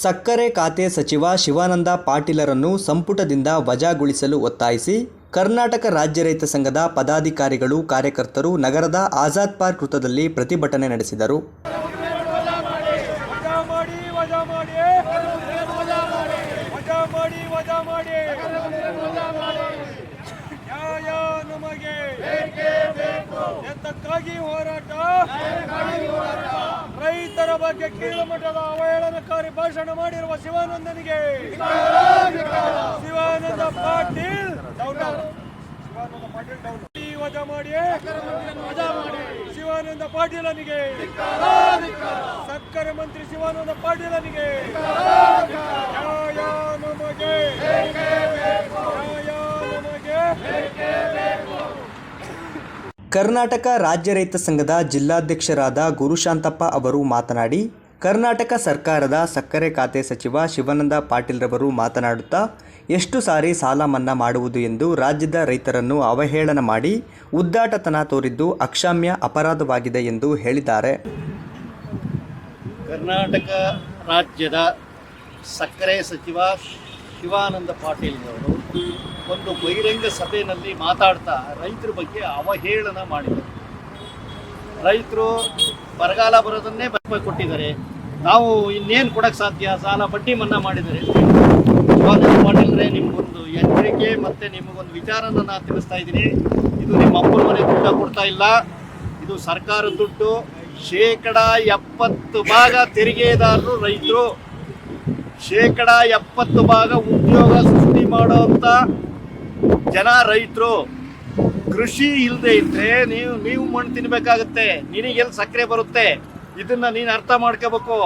ಸಕ್ಕರೆ ಖಾತೆ ಸಚಿವ ಶಿವಾನಂದ ಪಾಟೀಲರನ್ನು ಸಂಪುಟದಿಂದ ವಜಾಗೊಳಿಸಲು ಒತ್ತಾಯಿಸಿ, ಕರ್ನಾಟಕ ರಾಜ್ಯ ರೈತ ಸಂಘದ ಪದಾಧಿಕಾರಿಗಳು, ಕಾರ್ಯಕರ್ತರು ನಗರದ ಆಜಾದ್ ಪಾರ್ಕ್ ವೃತ್ತದಲ್ಲಿ ಪ್ರತಿಭಟನೆ ನಡೆಸಿದರು ವಜಾ ಮಾಡಿ ವಜಾ ಮಾಡಿ ವಜಾ ಮಾಡಿ ನ್ಯಾಯ ನಮಗೆ ಎತ್ತಕ್ಕಾಗಿ ಹೋರಾಟ. ರೈತರ ಬಗ್ಗೆ ಕೀಳುಮಟ್ಟದ ಅವಹೇಳನಕಾರಿ ಭಾಷಣ ಮಾಡಿರುವ ಶಿವಾನಂದನಿಗೆ. ಶಿವಾನಂದ ಪಾಟೀಲ್ ಶಿವಾನಂದ ಪಾಟೀಲ್ ಡೌನ್. ವಜಾ ಮಾಡಿ ಶಿವಾನಂದ ಪಾಟೀಲನಿಗೆ. ಸಕ್ಕರೆ ಮಂತ್ರಿ ಶಿವಾನಂದ ಪಾಟೀಲನಿಗೆ. ನಮಗೆ ನ್ಯಾಯ ನಮಗೆ ಕರ್ನಾಟಕ ರಾಜ್ಯ ರೈತ ಸಂಘದ ಜಿಲ್ಲಾಧ್ಯಕ್ಷರಾದ ಗುರುಶಾಂತಪ್ಪ ಅವರು ಮಾತನಾಡಿ, ಕರ್ನಾಟಕ ಸರ್ಕಾರದ ಸಕ್ಕರೆ ಖಾತೆ ಸಚಿವ ಶಿವಾನಂದ ಪಾಟೀಲ್ರವರು ಮಾತನಾಡುತ್ತಾ, ಎಷ್ಟು ಸಾರಿ ಸಾಲ ಮನ್ನಾ ಮಾಡುವುದು ಎಂದು ರಾಜ್ಯದ ರೈತರನ್ನು ಅವಹೇಳನ ಮಾಡಿ, ಉದ್ದಾಟತನ ತೋರಿದ್ದು ಅಕ್ಷಾಮ್ಯ ಅಪರಾಧವಾಗಿದೆ ಎಂದು ಹೇಳಿದ್ದಾರೆ. ಕರ್ನಾಟಕ ರಾಜ್ಯದ ಸಕ್ಕರೆ ಸಚಿವ ಶಿವಾನಂದ ಪಾಟೀಲ್ರವರು ಒಂದು ಬಹಿರಂಗ ಸಭೆಯಲ್ಲಿ ಮಾತಾಡ್ತಾ ರೈತರ ಬಗ್ಗೆ ಅವಹೇಳನ ಮಾಡಿದ್ದಾರೆ ರೈತರು ಬರಗಾಲ ಬರೋದನ್ನೇ ಬ ಕೊಟ್ಟಿದ್ದಾರೆ. ನಾವು ಇನ್ನೇನು ಕೊಡೋಕ್ಕೆ ಸಾಧ್ಯ? ಸಾಲ ಬಡ್ಡಿ ಮನ್ನಾ ಮಾಡಿದ್ದಾರೆ ಪಾಟೀಲ್ರೆ ನಿಮಗೊಂದು ಎಚ್ಚರಿಕೆ ಮತ್ತು ನಿಮಗೊಂದು ವಿಚಾರನ ನಾನು ತಿಳಿಸ್ತಾ ಇದ್ದೀನಿ. ಇದು ನಿಮ್ಮ ಅಪ್ಪನ ಮನೆ ದುಡ್ಡ ಕೊಡ್ತಾ ಇಲ್ಲ. ಇದು ಸರ್ಕಾರದ ದುಡ್ಡು. ಶೇಕಡ ಎಪ್ಪತ್ತು ಭಾಗ ತೆರಿಗೆದಾರರು ರೈತರು. ಶೇಕಡ ಎಪ್ಪತ್ತು ಭಾಗ ಉದ್ಯೋಗ ಸೃಷ್ಟಿ ಮಾಡೋಂಥ ಜನ ರೈತರು, ಕೃಷಿ ಇಲ್ಲದೆ ಇದ್ರೆ ನೀವು ನೀವು ಮಣ್ಣು ತಿನ್ಬೇಕಾಗತ್ತೆ ನಿನಗೆಲ್ಲಿ ಸಕ್ಕರೆ ಬರುತ್ತೆ, ಇದನ್ನ ನೀನು ಅರ್ಥ ಮಾಡ್ಕೋಬೇಕು.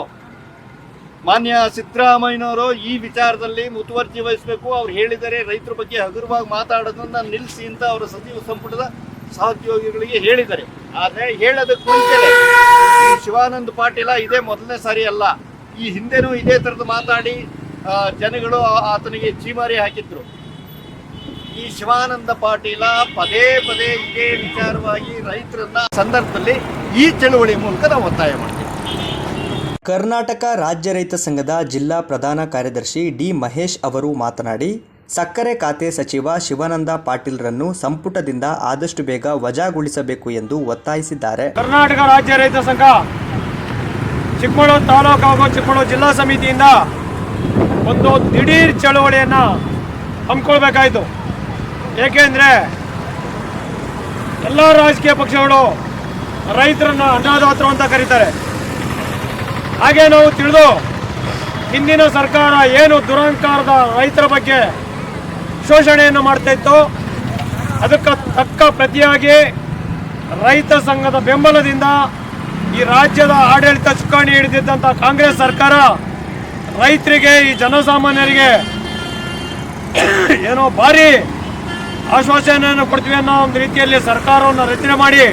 ಮಾನ್ಯ ಸಿದ್ದರಾಮಯ್ಯನವರು ಈ ವಿಚಾರದಲ್ಲಿ ಮುತುವರ್ಜಿ ವಹಿಸಬೇಕು. ಅವ್ರು ಹೇಳಿದರೆ ರೈತರ ಬಗ್ಗೆ ಹಗುರವಾಗಿ ಮಾತಾಡೋದನ್ನ ನಿಲ್ಲಿಸಿ ಅಂತ ಅವರ ಸಚಿವ ಸಂಪುಟದ ಸಹೋದ್ಯೋಗಿಗಳಿಗೆ ಹೇಳಿದ್ದಾರೆ. ಆದರೆ ಹೇಳೋದಕ್ಕೆ ಶಿವಾನಂದ ಪಾಟೀಲ ಇದೇ ಮೊದಲನೇ ಸಾರಿ ಅಲ್ಲ, ಈ ಹಿಂದೆನೂ ಇದೇ ಥರದ್ದು ಮಾತಾಡಿ ಜನಗಳು ಆತನಿಗೆ ಚೀಮಾರಿ ಹಾಕಿದ್ರು. ಈ ಶಿವಾನಂದ ಪಾಟೀಲ ಪದೇ ಪದೇ ಇದೇ ವಿಚಾರವಾಗಿ ರೈತರನ್ನ ಸಂದರ್ಭದಲ್ಲಿ ಈ ಚಳುವಳಿ ಮೂಲಕ ನಾವು ಒತ್ತಾಯ ಮಾಡ್ತೀವಿ. ಕರ್ನಾಟಕ ರಾಜ್ಯ ರೈತ ಸಂಘದ ಜಿಲ್ಲಾ ಪ್ರಧಾನ ಕಾರ್ಯದರ್ಶಿ ಡಿ ಮಹೇಶ್ ಅವರು ಮಾತನಾಡಿ ಸಕ್ಕರೆ ಖಾತೆ ಸಚಿವ ಶಿವಾನಂದ ಪಾಟೀಲ್ರನ್ನು ಸಂಪುಟದಿಂದ ಆದಷ್ಟು ಬೇಗ ವಜಾಗೊಳಿಸಬೇಕು ಎಂದು ಒತ್ತಾಯಿಸಿದ್ದಾರೆ. ಕರ್ನಾಟಕ ರಾಜ್ಯ ರೈತ ಸಂಘ ಚಿಕ್ಕಮಗಳೂರು ತಾಲೂಕು ಹಾಗೂ ಚಿಕ್ಕಮಗಳೂರು ಜಿಲ್ಲಾ ಸಮಿತಿಯಿಂದ ಒಂದು ದಿಢೀರ್ ಚಳವಳಿಯನ್ನು ಹಮ್ಮಿಕೊಳ್ಬೇಕಾಯಿತು. ಏಕೆಂದರೆ ಎಲ್ಲ ರಾಜಕೀಯ ಪಕ್ಷಗಳು ರೈತರನ್ನು ಅನ್ನದಾತರು ಅಂತ ಕರೀತಾರೆ. ಹಾಗೆ ನಾವು ತಿಳಿದು ಹಿಂದಿನ ಸರ್ಕಾರ ಏನು ದುರಹಂಕಾರದ ರೈತರ ಬಗ್ಗೆ ಶೋಷಣೆಯನ್ನು ಮಾಡ್ತಾ ಇತ್ತು, ಅದಕ್ಕೆ ತಕ್ಕ ಪ್ರತಿಯಾಗಿ ರೈತ ಸಂಘದ ಬೆಂಬಲದಿಂದ ಈ ರಾಜ್ಯದ ಆಡಳಿತ ಚುಕ್ಕಾಣಿ ಹಿಡಿದಿದ್ದಂಥ ಕಾಂಗ್ರೆಸ್ ಸರ್ಕಾರ ರೈತರಿಗೆ, ಈ ಜನಸಾಮಾನ್ಯರಿಗೆ ಏನೋ ಭಾರಿ ಆಶ್ವಾಸನೆಯನ್ನು ಕೊಡ್ತೀವಿ ಅನ್ನೋ ಒಂದು ರೀತಿಯಲ್ಲಿ ಸರ್ಕಾರವನ್ನು ರಚನೆ ಮಾಡಿ,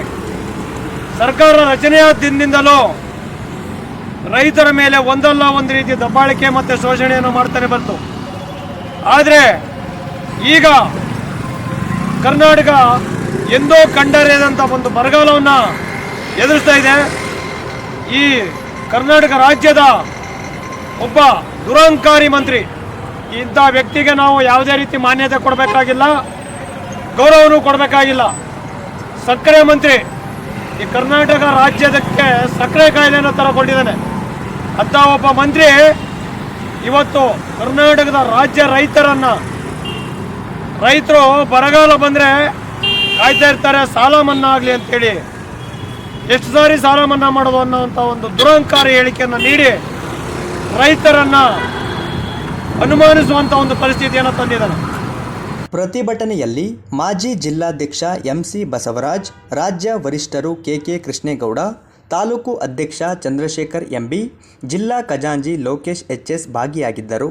ಸರ್ಕಾರ ರಚನೆಯ ದಿನದಿಂದಲೂ ರೈತರ ಮೇಲೆ ಒಂದಲ್ಲ ಒಂದು ರೀತಿ ದಬ್ಬಾಳಿಕೆ ಮತ್ತು ಶೋಷಣೆಯನ್ನು ಮಾಡ್ತಾನೆ ಬಂತು. ಆದರೆ ಈಗ ಕರ್ನಾಟಕ ಎಂದೋ ಕಂಡರಿಯದಂಥ ಒಂದು ಬರಗಾಲವನ್ನು ಎದುರಿಸ್ತಾ ಇದೆ. ಈ ಕರ್ನಾಟಕ ರಾಜ್ಯದ ಒಬ್ಬ ದುರಹಂಕಾರಿ ಮಂತ್ರಿ, ಇಂಥ ವ್ಯಕ್ತಿಗೆ ನಾವು ಯಾವುದೇ ರೀತಿ ಮಾನ್ಯತೆ ಕೊಡಬೇಕಾಗಿಲ್ಲ. ಗೌರವನೂ ಕೊಡಬೇಕಾಗಿಲ್ಲ. ಸಕ್ಕರೆ ಮಂತ್ರಿ ಈ ಕರ್ನಾಟಕ ರಾಜ್ಯದಕ್ಕೆ ಸಕ್ಕರೆ ಕಾಯಿಲೆಯನ್ನು ತರಕೊಂಡಿದ್ದಾನೆ. ಅಂತ ಒಬ್ಬ ಮಂತ್ರಿ ಇವತ್ತು ಕರ್ನಾಟಕದ ರಾಜ್ಯ ರೈತರನ್ನ ರೈತರು ಬರಗಾಲ ಬಂದರೆ ಕಾಯ್ತಾ ಇರ್ತಾರೆ, ಸಾಲ ಮನ್ನಾ ಆಗಲಿ ಅಂತೇಳಿ. ಎಷ್ಟು ಸಾರಿ ಸಾಲ ಮನ್ನಾ ಮಾಡೋದು ಅನ್ನೋವಂಥ ಒಂದು ದುರಹಂಕಾರಿ ಹೇಳಿಕೆಯನ್ನು ನೀಡಿ ರೈತರನ್ನು ಅನುಮಾನಿಸುವಂಥ ಒಂದು ಪರಿಸ್ಥಿತಿಯನ್ನು ತಂದಿದ್ದಾನೆ. ಪ್ರತಿಭಟನೆಯಲ್ಲಿ ಮಾಜಿ ಜಿಲ್ಲಾಧ್ಯಕ್ಷ ಎಂಸಿ ಬಸವರಾಜ್, ರಾಜ್ಯ ವರಿಷ್ಠರು ಕೆಕೆ ಕೃಷ್ಣೇಗೌಡ, ತಾಲೂಕು ಅಧ್ಯಕ್ಷ ಚಂದ್ರಶೇಖರ್ ಎಂಬಿ, ಜಿಲ್ಲಾ ಖಜಾಂಜಿ ಲೋಕೇಶ್ ಎಚ್ಎಸ್ ಭಾಗಿಯಾಗಿದ್ದರು.